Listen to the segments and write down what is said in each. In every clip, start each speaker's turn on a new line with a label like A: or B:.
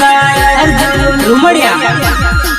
A: Arjun રૂમડિયા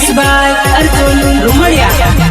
A: ઈસબાલ Arjun રૂમડિયા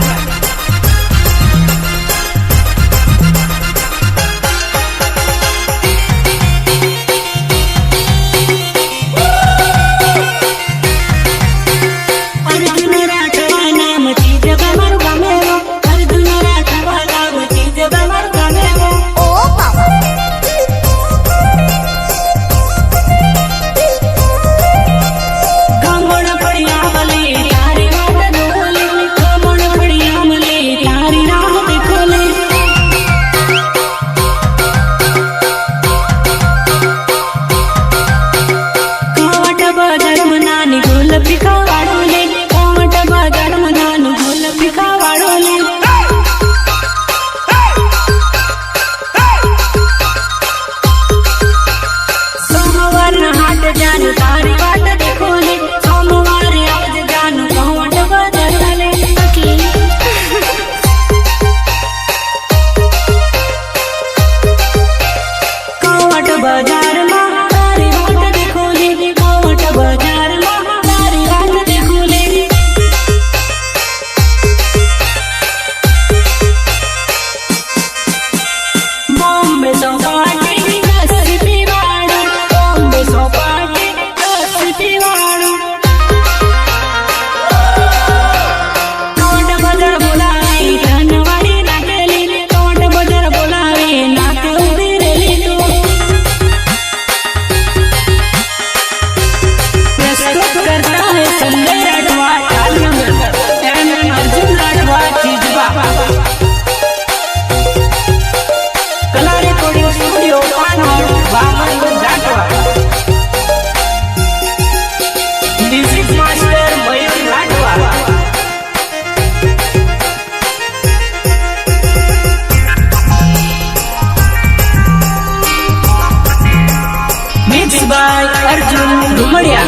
B: ડુમડિયા